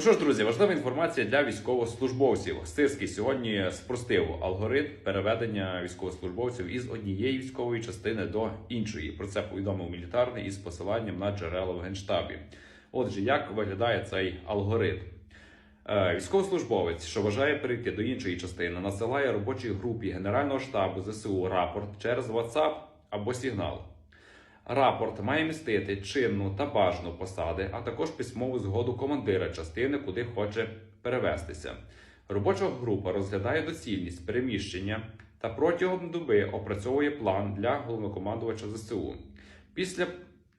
Ну що ж, друзі, важлива інформація для військовослужбовців. Сирський сьогодні спростив алгоритм переведення військовослужбовців із однієї військової частини до іншої. Про це повідомив мілітарний із посиланням на джерела в генштабі. Отже, як виглядає цей алгоритм? Е, Військовослужбовець, що бажає перейти до іншої частини, надсилає робочій групі Генерального штабу ЗСУ рапорт через WhatsApp або сигнал. Рапорт має містити чинну та бажану посади, а також письмову згоду командира частини, куди хоче перевестися. Робоча група розглядає доцільність переміщення та протягом доби опрацьовує план для головнокомандувача ЗСУ. Після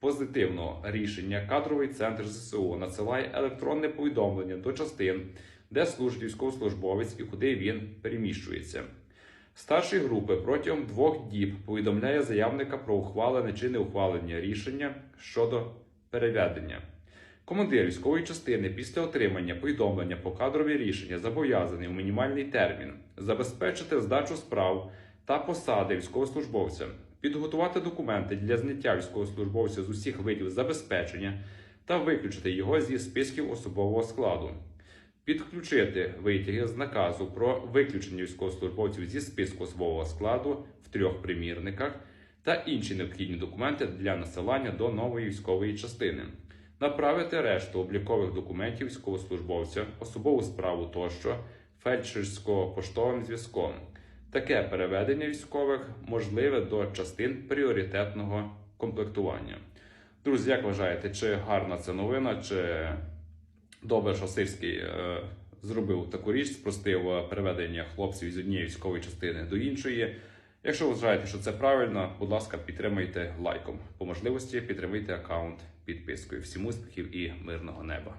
позитивного рішення кадровий центр ЗСУ надсилає електронне повідомлення до частин, де служить військовослужбовець і куди він переміщується. Старший групи протягом двох діб повідомляє заявника про ухвалене чи неухвалення рішення щодо переведення. Командир військової частини після отримання повідомлення по кадрові рішення зобов'язаний у мінімальний термін забезпечити здачу справ та посади військовослужбовця, підготувати документи для зняття військовослужбовця з усіх видів забезпечення та виключити його зі списків особового складу. Підключити витяги з наказу про виключення військовослужбовців зі списку особового складу в трьох примірниках та інші необхідні документи для насилання до нової військової частини, направити решту облікових документів військовослужбовця, особову справу тощо, фельдшерсько-поштовим зв'язком. Таке переведення військових можливе до частин пріоритетного комплектування. Друзі, як вважаєте, чи гарна це новина, чи Добре, що Сирський е, зробив таку річ, спростив е, переведення хлопців із однієї військової частини до іншої. Якщо ви вважаєте, що це правильно, будь ласка, підтримайте лайком. По можливості підтримайте аккаунт підпискою. Всім успіхів і мирного неба.